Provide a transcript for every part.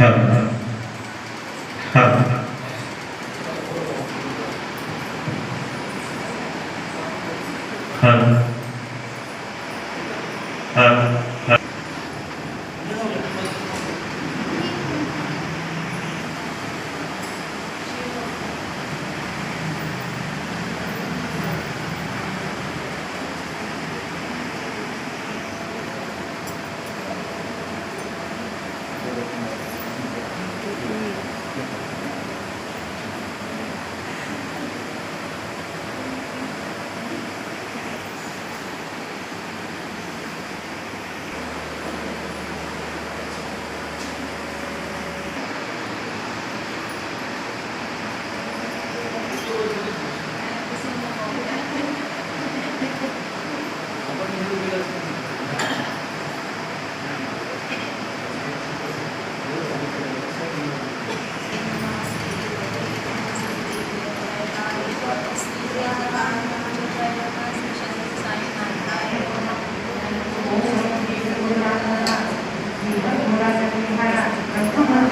हा हा हा हा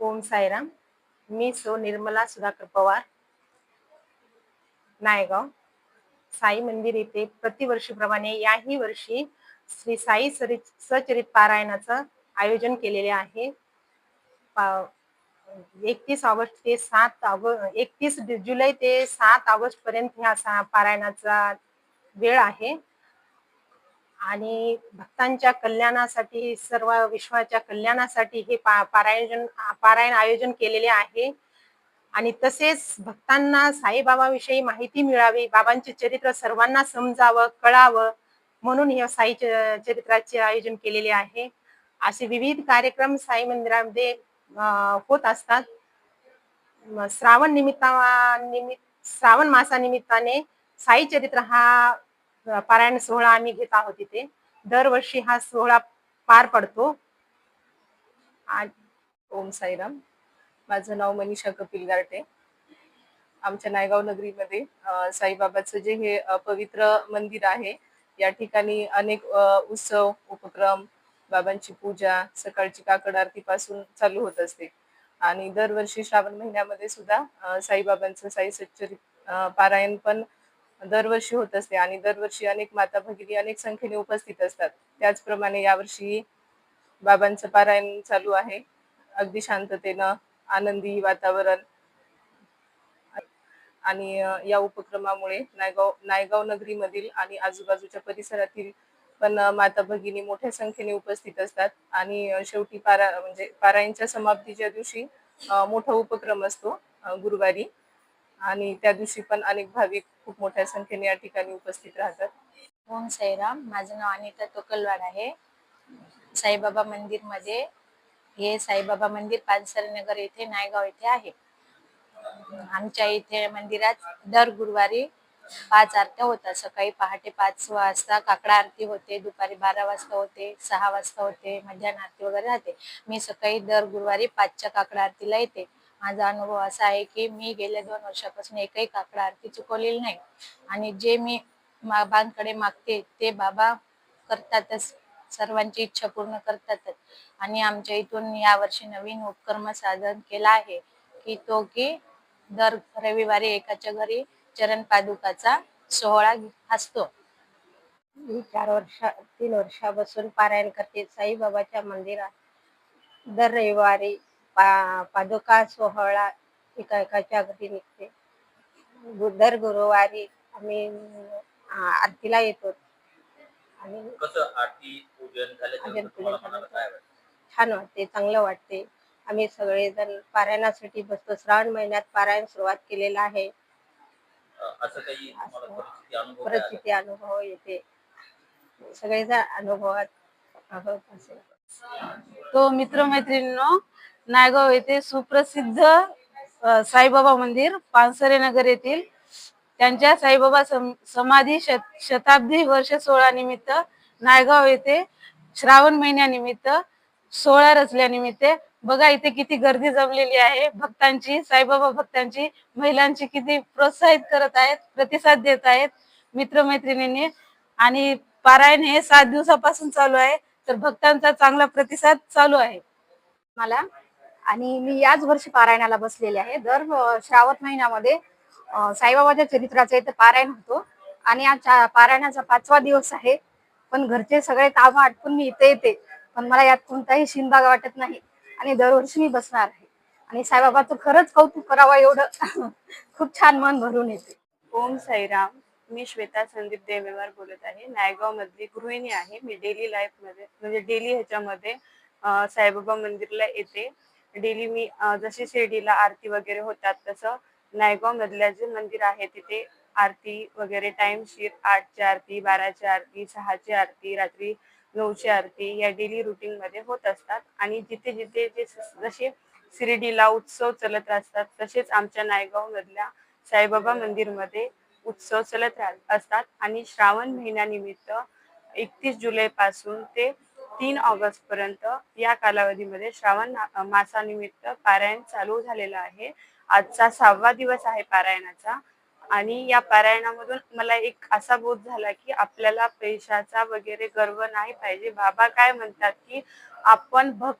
ओम साईराम मी सो निर्मला सुधाकर पवार नायगाव साई मंदिर येथे प्रतिवर्षीप्रमाणे याही वर्षी श्री साई सरित सचरित पारायणाचं आयोजन केलेले आहे. एकतीस ऑगस्ट ते सात ऑगस्ट एकतीस जुलै ते सात ऑगस्ट पर्यंत ह्या सा- पारायणाचा वेळ आहे. आणि भक्तांच्या कल्याणासाठी सर्व विश्वाच्या कल्याणासाठी हे पा पारायण पारायण आयोजन केलेले आहे. आणि तसेच भक्तांना साईबाबाविषयी माहिती मिळावी बाबांचे चरित्र सर्वांना समजावं कळावं म्हणून हे साई च- चरित्राचे आयोजन केलेले आहे. असे विविध कार्यक्रम साई मंदिरामध्ये होत असतात. श्रावण निमित्ता निमित्त श्रावण मासानिमित्ताने साई चरित्र हा पारायण सोहळा आम्ही घेत आहोत तिथे दरवर्षी हा सोहळा पार पडतो. ओम साईराम. माझं नाव मनीषा कपिल गारटे. आमच्या नायगाव नगरीमध्ये साईबाबाचं जे हे पवित्र मंदिर आहे या ठिकाणी अनेक उत्सव उपक्रम बाबांची पूजा सकाळची काकड आरतीपासून चालू होत असते. आणि दरवर्षी श्रावण महिन्यामध्ये सुद्धा साईबाबांचं साई सच्चरित पारायण पण दरवर्षी होत असते आणि दरवर्षी अनेक माता भगिनी अनेक संख्येने उपस्थित असतात. त्याचप्रमाणे यावर्षी बाबांचं पारायण चालू आहे. अगदी शांततेनं आनंदी वातावरण आणि या उपक्रमामुळे नायगाव नायगाव नगरीमधील आणि आजूबाजूच्या परिसरातील पण माता भगिनी मोठ्या संख्येने उपस्थित असतात. आणि शेवटी पारा म्हणजे पारायणच्या समाप्तीच्या दिवशी मोठा उपक्रम असतो गुरुवारी. आणि त्या दिवशी पण अनेक भाविक खूप मोठ्या संख्येने या ठिकाणी उपस्थित राहतात. ओम साईराम. माझं नाव अनिता तोकलवाड आहे. साईबाबा मंदिरमध्ये हे साईबाबा मंदिर पानसरे नगर येथे नायगाव येथे आहे. आमच्या इथे मंदिरात दर गुरुवारी पाच आरत्या होतात. सकाळी पहाटे पाच वाजता काकडा आरती होते दुपारी बारा वाजता होते सहा वाजता होते मध्याह्न आरती वगैरे राहते. मी सकाळी दर गुरुवारी पाचच्या काकडा आरतीला येते. माझा अनुभव असा आहे की मी गेल्या दोन वर्षापासून एकही काकडा आरती चुकवलेली नाही. आणि जे मी बाबांकडे मागते ते बाबा करतातच. सर्वांची इच्छा पूर्ण करतातच. आणि आमच्या इथून यावर्षी नवीन उपक्रम साधन केला आहे की तो की दर रविवारी एकाच्या घरी चरण पादुकाचा सोहळा असतो. मी चार वर्षा तीन वर्षापासून पारायण करते. साईबाबाच्या मंदिरात दर रविवारी पा पादुका सोहळा एका एकाच्या घरी निघते. गु- दर गुरुवारी आम्ही आरतीला येतो. आणि कसं आरती पूजन आरती झाल्यानंतर पूजन तुम्हाला मनाला काय वाटतं? छान वाटते चांगलं वाटते. आम्ही सगळेजण पारायणासाठी बसतो. श्रावण महिन्यात पारायण सुरुवात केलेलं आहे. अं, असं काही तुम्हाला असं परिस्थिती अनुभव काय आला? परिस्थिती अनुभव येते. सगळेजण अनुभवात तो मित्रमैत्रिणींनो नायगाव येथे सुप्रसिद्ध साईबाबा मंदिर पानसरे नगर येथील त्यांच्या साईबाबा सम- समाधी शत- शताब्दी वर्ष सोहळा निमित्त नायगाव येथे श्रावण महिन्यानिमित्त सोहळा रचल्यानिमित्त बघा इथे किती गर्दी जमलेली आहे. भक्तांची साईबाबा भक्तांची महिलांची किती प्रोत्साहित करत आहेत प्रतिसाद देत आहेत मित्रमैत्रिणींनी. आणि पारायण हे सात दिवसापासून चालू आहे तर भक्तांचा चांगला प्रतिसाद चालू आहे. मला आणि मी याच वर्षी पारायणाला बसलेले आहे. दर श्रावण महिन्यामध्ये साईबाबाच्या चरित्राचं इथं पारायण होतो. आणि आज पारायणाचा पाचवा दिवस आहे. पण घरचे सगळे कामं आटपून मी इथे येते. पण मला यात कोणताही शिनबाग वाटत नाही. आणि दरवर्षी मी बसणार आहे. आणि साईबाबाचं खरंच कौतुक करावा एवढं खूप छान मन भरून येते. ओम साईराम. मी श्वेता संदीप देवेवर बोलत आहे. नायगाव मधली गृहिणी आहे. मी डेली लाईफमध्ये म्हणजे डेली ह्याच्यामध्ये साईबाबा मंदिरला येते. डेली मी जशी शिर्डीला आरती वगैरे होतात तसं नायगाव मधल्या जे मंदिर आहे तिथे आरती वगैरे टाइमशीर आठची आरती बाराची आरती सहाची आरती रात्री नऊची आरती या डेली रुटीन मध्ये होत असतात. आणि जिथे जिथे जे जसे शिर्डीला उत्सव चलत असतात तसेच आमच्या नायगाव मधल्या साईबाबा मंदिरमध्ये उत्सव चलत असतात. आणि श्रावण महिन्यानिमित्त एकतीस जुलै पासून ते तीन ऑगस्ट पर्यंत या कालावधीमध्ये श्रावण मासानिमित्त पारायण चालू झालेलं आहे. आजचा सहावा दिवस आहे पारायणाचा आणि या पारायणामधून मला एक असा बोध झाला की आपल्याला पैशाचा वगैरे गर्व नाही पाहिजे. बाबा काय म्हणतात की आपण भक्त